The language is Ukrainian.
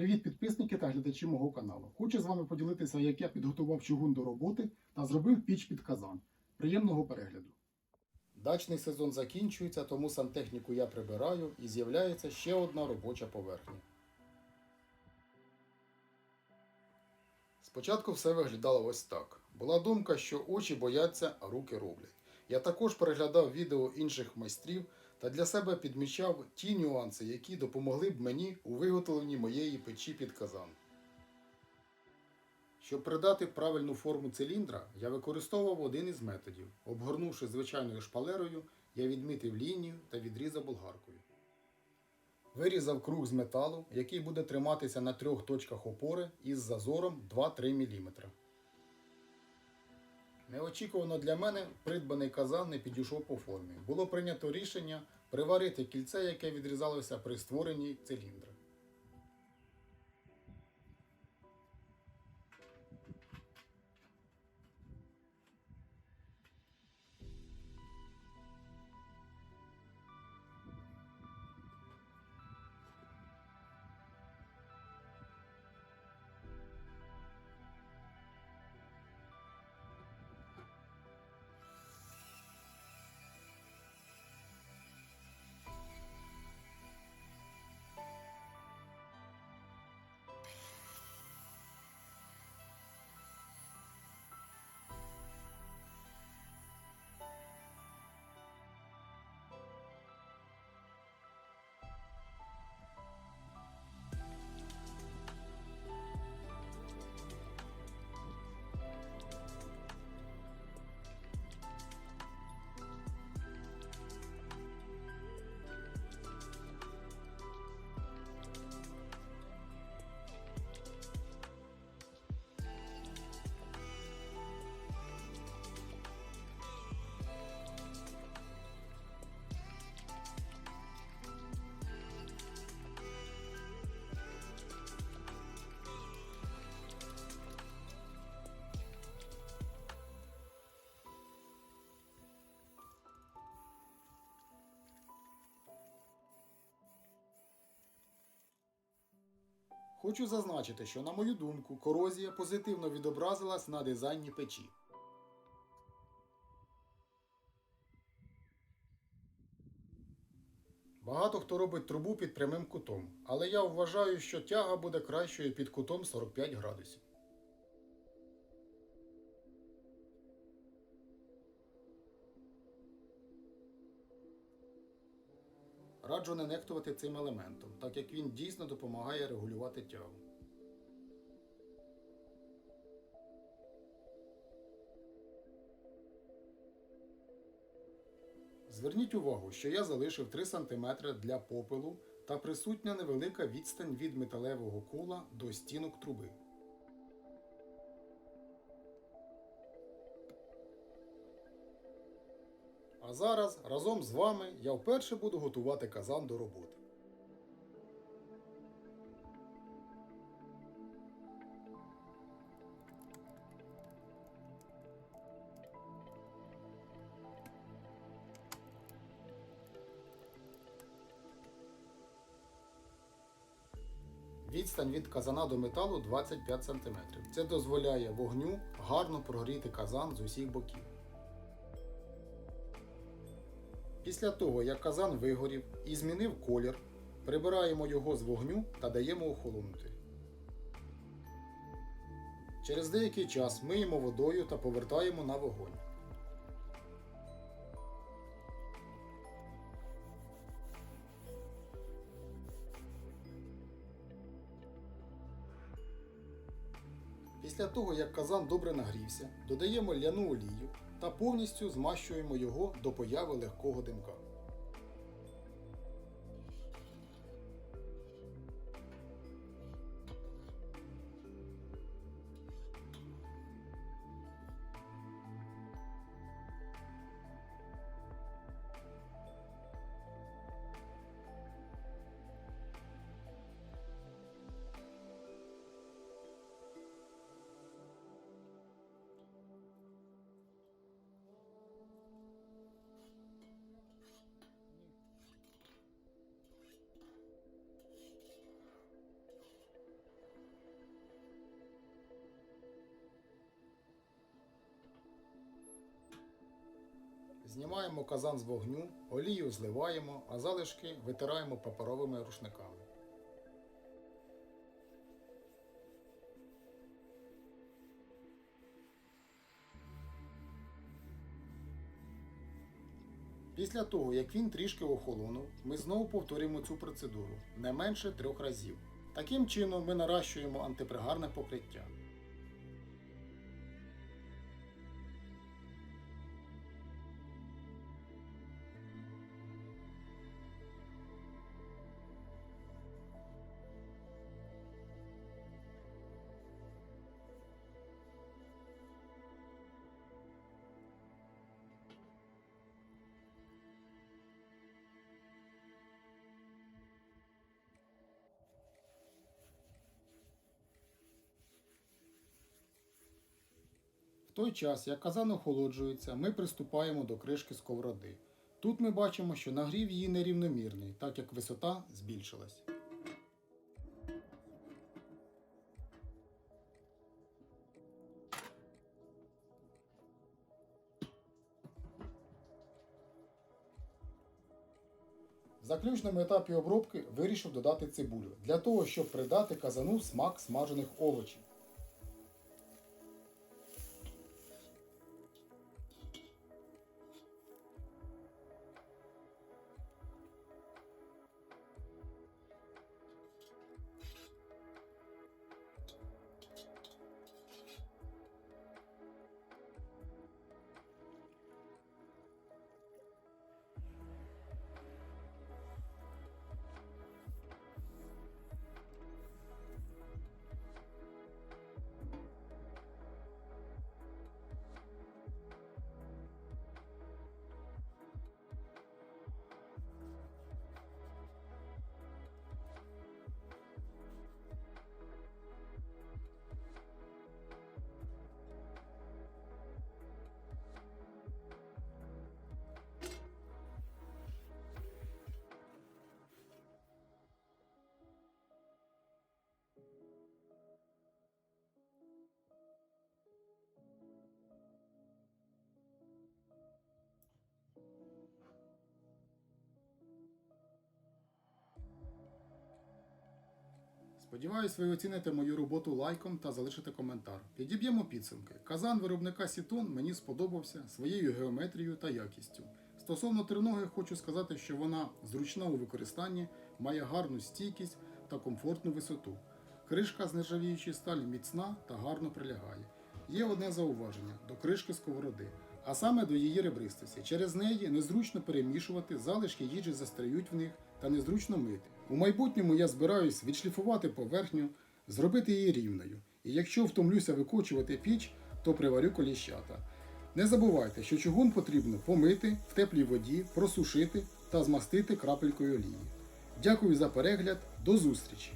Привіт, підписники та глядачі мого каналу. Хочу з вами поділитися, як я підготував чугун до роботи та зробив піч під казан. Приємного перегляду. Дачний сезон закінчується, тому сантехніку я прибираю і з'являється ще одна робоча поверхня. Спочатку все виглядало ось так. Була думка, що очі бояться, а руки роблять. Я також переглядав відео інших майстрів та для себе підмічав ті нюанси, які допомогли б мені у виготовленні моєї печі під казан. Щоб придати правильну форму циліндра, я використовував один із методів. Обгорнувши звичайною шпалерою, я відмітив лінію та відрізав болгаркою. Вирізав круг з металу, який буде триматися на трьох точках опори із зазором 2-3 мм. Неочікувано для мене придбаний казан не підійшов по формі. Було прийнято рішення приварити кільце, яке відрізалося при створенні циліндра. Хочу зазначити, що, на мою думку, корозія позитивно відобразилась на дизайні печі. Багато хто робить трубу під прямим кутом, але я вважаю, що тяга буде кращою під кутом 45 градусів. Раджу не нехтувати цим елементом, так як він дійсно допомагає регулювати тягу. Зверніть увагу, що я залишив 3 см для попелу та присутня невелика відстань від металевого кула до стінок труби. А зараз разом з вами я вперше буду готувати казан до роботи. Відстань від казана до металу 25 см. Це дозволяє вогню гарно прогріти казан з усіх боків. Після того, як казан вигорів і змінив колір, прибираємо його з вогню та даємо охолонути. Через деякий час миємо водою та повертаємо на вогонь. Після того, як казан добре нагрівся, додаємо ляну олію та повністю змащуємо його до появи легкого димка. Знімаємо казан з вогню, олію зливаємо, а залишки витираємо паперовими рушниками. Після того, як він трішки охолонув, ми знову повторюємо цю процедуру не менше трьох разів. Таким чином ми наращуємо антипригарне покриття. Той час, як казан охолоджується, ми приступаємо до кришки сковороди. Тут ми бачимо, що нагрів її нерівномірний, так як висота збільшилась. В заключному етапі обробки вирішив додати цибулю для того, щоб придати казану смак смажених овочів. Сподіваюсь, ви оціните мою роботу лайком та залишите коментар. Підіб'ємо підсумки. Казан виробника Сітон мені сподобався своєю геометрією та якістю. Стосовно триноги, хочу сказати, що вона зручна у використанні, має гарну стійкість та комфортну висоту. Кришка з нержавіючої сталі міцна та гарно прилягає. Є одне зауваження до кришки сковороди, а саме до її ребристості. Через неї незручно перемішувати, залишки їжі застряють в них та незручно мити. У майбутньому я збираюсь відшліфувати поверхню, зробити її рівною. І якщо втомлюся викочувати піч, то приварю коліщата. Не забувайте, що чугун потрібно помити в теплій воді, просушити та змастити крапелькою олії. Дякую за перегляд, до зустрічі!